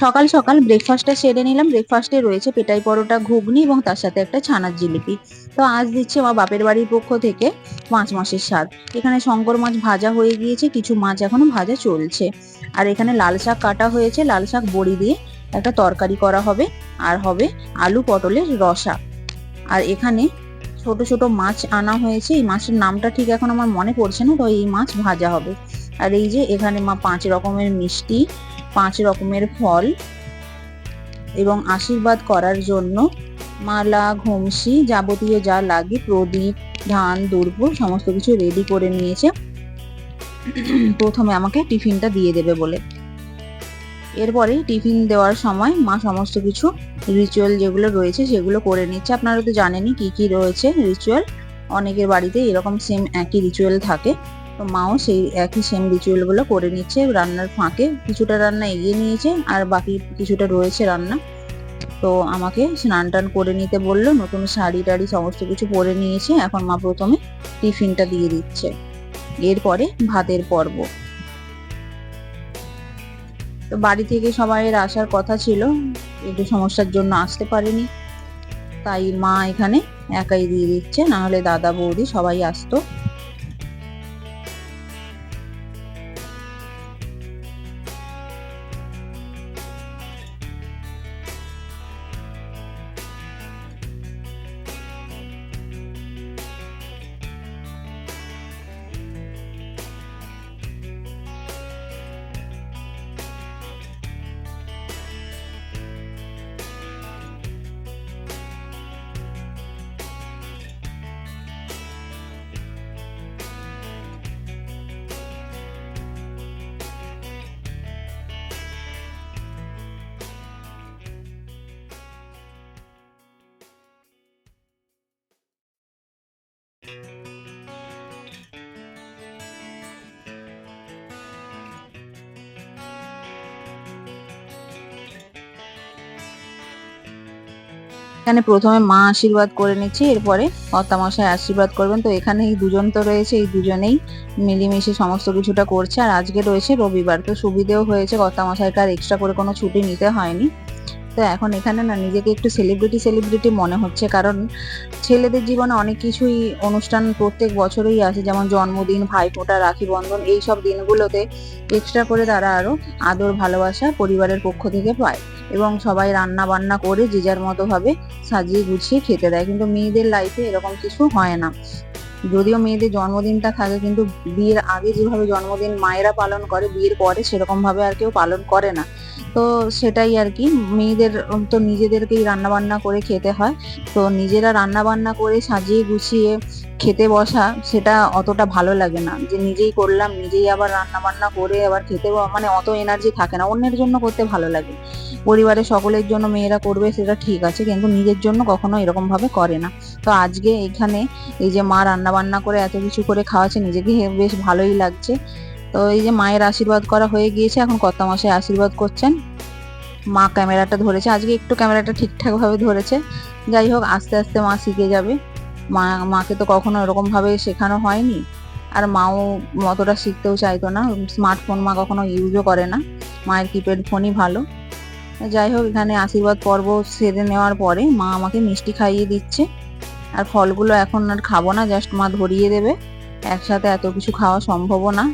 সকাল সকাল ব্রেকফাস্টটা সেরে নিলাম। ব্রেকফাস্টে রয়েছে পেটাই পরোটা, ঘুগনি এবং তার সাথে একটা ছানার জিলিপি। তো আজ দিচ্ছে আমার বাপের বাড়ির পক্ষ থেকে পাঁচ মাসের স্বাদ এখানে শঙ্কর মাছ ভাজা হয়ে গিয়েছে, কিছু মাছ এখনও ভাজা চলছে। আর এখানে লাল শাক কাটা হয়েছে। লাল শাক বড়ি দিয়ে একটা তরকারি করা হবে। আর হবে আলু পটলের রসা। আর এখানে ছোট ছোট মাছ আনা হয়েছে। এই মাছের নামটা ঠিক এখন আমার মনে পড়ছে না, তো এই মাছ ভাজা হবে। আর এই যে এখানে মা পাঁচ রকমের মিষ্টি পাঁচ রকমের ফল এবং আশীর্বাদ করার জন্য মালা, ঘুমসি যাবতীয় যা লাগে, প্রদীপ, ধান দুর্ব সমস্ত কিছু রেডি করে নিয়েছে। প্রথমে আমাকে টিফিনটা দিয়ে দেবে বলে। এরপরে টিফিন দেওয়ার সময় মা সমস্ত কিছু রিচুয়াল যেগুলো রয়েছে সেগুলো করে নিচ্ছে। আপনারা তো জানেনই কি কি রয়েছে রিচুয়াল অনেকের বাড়িতে এরকম সেম একই রিচুয়াল থাকে। তো মাও সেই একই সেম রিচুয়ালগুলো করে নিচ্ছে। রান্নার ফাঁকে কিছুটা রান্না এগিয়ে নিয়েছে আর বাকি কিছুটা রয়েছে রান্না। তো আমাকে স্নান টান করে নিতে বলল, নতুন শাড়ি টাড়ি সমস্ত কিছু পরে নিয়েছে। এখন মা প্রথমে টিফিনটা দিয়ে দিচ্ছে। এরপরে ভাতের পর্ব। তো বাড়ি থেকে সবাইয়ের আসার কথা ছিল, একটু সমস্যার জন্য আসতে পারেনি। তাই মা এখানে একাই দিয়ে দিচ্ছে না হলে দাদা বৌদি সবাই আসতো। এখানে প্রথমে মা আশীর্বাদ করে নিচ্ছে, এরপরে কর্তামশাই আশীর্বাদ করবেন। তো এখানে এই দুজন তো রয়েছে, এই দুজনেই মিলিমিশে সমস্ত কিছুটা করছে। আর আজকে রয়েছে রবিবার, তো সুবিধেও হয়েছে কর্তামশাইকে আর এক্সট্রা করে কোনো ছুটি নিতে হয়নি। তো এখন এখানে না নিজেকে একটু সেলিব্রিটি সেলিব্রিটি মনে হচ্ছে, কারণ ছেলেদের জীবনে অনেক কিছুই অনুষ্ঠান প্রত্যেক বছরেই আসে, যেমন জন্মদিন, ভাইফোঁটা, রাখি বন্ধন এই সব দিনগুলোতে এক্সট্রা করে তারা আরও আদর, ভালোবাসা পরিবারের পক্ষ থেকে পায়। এবং সবাই রান্না বান্না করে যে যার মতো ভাবে সাজিয়ে গুছিয়ে খেতে দেয়। কিন্তু মেয়েদের লাইফে এরকম কিছু হয় না। যদিও মেয়েদের জন্মদিনটা থাকে, কিন্তু বিয়ের আগে যেভাবে জন্মদিন মায়েরা পালন করে, বিয়ের পরে সেরকম ভাবে আর কেউ পালন করে না। তো সেটাই আর কি, মেয়েদের তো নিজেদেরকেই রান্না বান্না করে খেতে হয়। তো নিজেরা রান্না বান্না করে সাজিয়ে গুছিয়ে খেতে বসা, সেটা অতটা ভালো লাগে না। যে নিজেই করলাম, নিজেই আবার রান্না বান্না করে আবার খেতে মানে অত এনার্জি থাকে না। অন্যের জন্য করতে ভালো লাগে। পরিবারের সকলের জন্য মেয়েরা করবে, সেটা ঠিক আছে, কিন্তু নিজের জন্য কখনো এরকম ভাবে করে না। তো আজকে এখানে এই যে মা রান্না বান্না করে এত কিছু করে খাওয়াচ্ছে, নিজেকে বেশ ভালোই লাগছে। তো এই যে মায়ের আশীর্বাদ করা হয়ে গিয়েছে, এখন কর্তা মশাই আশীর্বাদ করছেন। মা ক্যামেরাটা ধরেছে। আজকে একটু ক্যামেরাটা ঠিকঠাক ভাবে ধরেছে। যাই হোক, আস্তে আস্তে মা শিখে যাবে। মা, মাকে তো কখনো এরকম ভাবে শেখানো হয়নি। আর মাও অতটা শিখতেও চাইতো না। স্মার্টফোন মা কখনো ইউজও করে না। মায়ের কিপ্যাড ফোনই ভালো। যাই হোক, এখানে আশীর্বাদ পর্ব সেরে নেওয়ার পরে মা আমাকে মিষ্টি খাইয়ে দিচ্ছে। আর ফলগুলো এখন আর খাব না জাস্ট মা ধরিয়ে দেবে। একসাথে এত কিছু খাওয়া সম্ভবও না।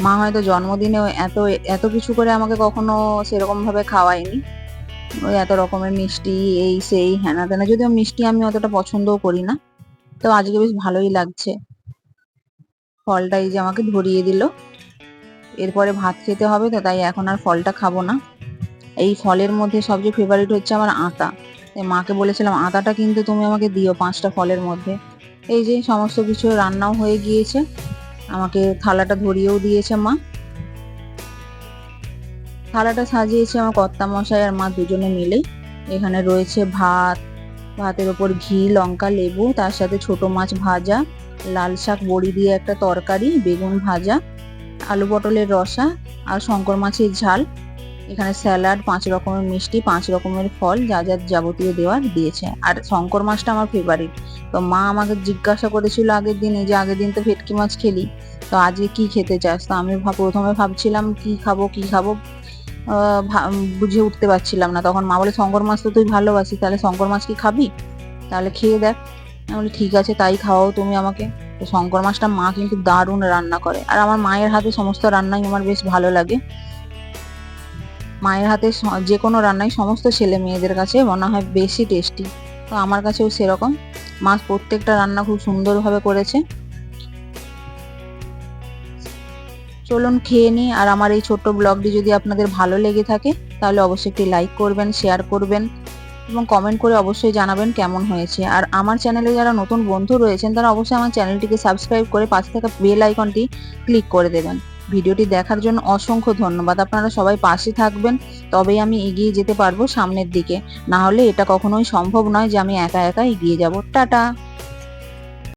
মা হয়তো জন্মদিনেও এত এত কিছু করে আমাকে কখনো সেরকম ভাবে খাওয়ায়নি। ওই এত রকমের মিষ্টি, এই সেই হ্যানা তেনা যদিও মিষ্টি আমি অতটা পছন্দও করি না, তো আজকে বেশ ভালোই লাগছে। ফলটা এই যে আমাকে ধরিয়ে দিল। এরপরে ভাত খেতে হবে, তো তাই এখন আর ফলটা খাব না। এই ফলের মধ্যে সবচেয়ে ফেভারিট হচ্ছে আমার আতা। মাকে বলেছিলাম, আতাটা কিন্তু তুমি আমাকে দিও পাঁচটা ফলের মধ্যে। এই যে সমস্ত কিছু রান্নাও হয়ে গিয়েছে। আমাকে থালাটা ধরিয়েও দিয়েছে মা। থালাটা সাজিয়েছি আমার কর্তা মশাই আর মা দুজনে মিলেই। এখানে রয়েছে ভাত, ভাতের ওপর ঘি, লঙ্কা, লেবু, তার সাথে ছোট মাছ ভাজা, লাল শাক, বড়ি দিয়ে একটা তরকারি, বেগুন ভাজা, আলু পটলের রসা আর শঙ্কর মাছের ঝাল। এখানে স্যালাড, পাঁচ রকমের মিষ্টি, পাঁচ রকমের ফল, যা যা যাবতীয় দেওয়ার দিয়েছে। আর শঙ্কর মাছটা আমার ফেভারিট তো মা আমাকে জিজ্ঞাসা করেছিল আগের দিনে যে আগের দিন তো ভেটকি মাছ খেলি, তো আজকে কি খেতে চাস? তো আমি প্রথমে ভাবছিলাম কি খাব কি খাব? বুঝে উঠতে পারছিলাম না। তখন মা বলে, শঙ্কর মাছ তো তুই ভালোবাসিস, তাহলে শঙ্কর মাছ কি খাবি? তাহলে খেয়ে দেখ। আমি বলি, ঠিক আছে, তাই খাওয়াও তুমি আমাকে। তো শঙ্কর মাছটা মা কিন্তু দারুণ রান্না করে। আর আমার মায়ের হাতে সমস্ত রান্নাই আমার বেশ ভালো লাগে। মায়ের হাতে যে কোনো রান্নাই সমস্ত ছেলে মেয়েদের কাছে মনে হয় বেশি টেস্টি। তো আমার কাছেও সেরকম। মাছ প্রত্যেকটা রান্না খুব সুন্দরভাবে করেছে। চলুন খেয়ে নিই। আর আমার এই ছোট্ট ব্লগটি যদি আপনাদের ভালো লেগে থাকে, তাহলে অবশ্যই একটি লাইক করবেন, শেয়ার করবেন এবং কমেন্ট করে অবশ্যই জানাবেন কেমন হয়েছে। আর আমার চ্যানেলে যারা নতুন বন্ধু রয়েছেন, তারা অবশ্যই আমার চ্যানেলটিকে সাবস্ক্রাইব করে পাশে থাকা বেল আইকনটি ক্লিক করে দেবেন। ভিডিওটি দেখার জন্য অসংখ্য ধন্যবাদ। আপনারা সবাই পাশে থাকবেন, তবেই আমি এগিয়ে যেতে পারব সামনের দিকে। না হলে এটা কখনোই সম্ভব নয় যে আমি একা একা এগিয়ে যাব। টাটা!